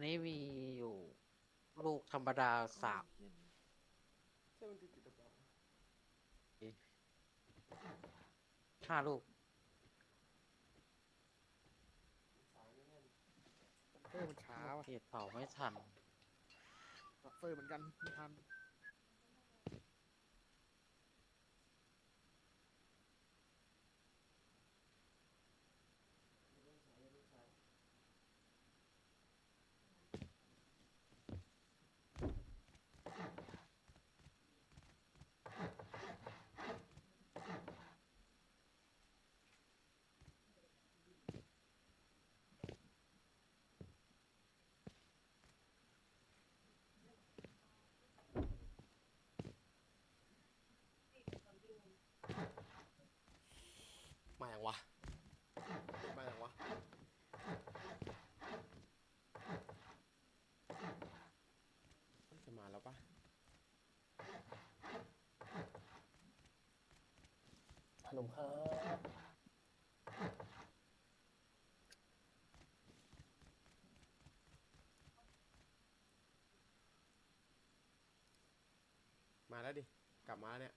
นี้มีอยู่ลูกธรรมดาสามใช่มันติดติดกระเป๋าห้าลูกสายแน่นเฟอร์มันช้าว่ะเหตุเผาไม่ทันเฟอร์เหมือนกันไม่ทัน มาอย่างวะ มาอย่างวะ จะมาแล้วปะขนมครับมาแล้วดิ กลับมาแล้วเนี่ย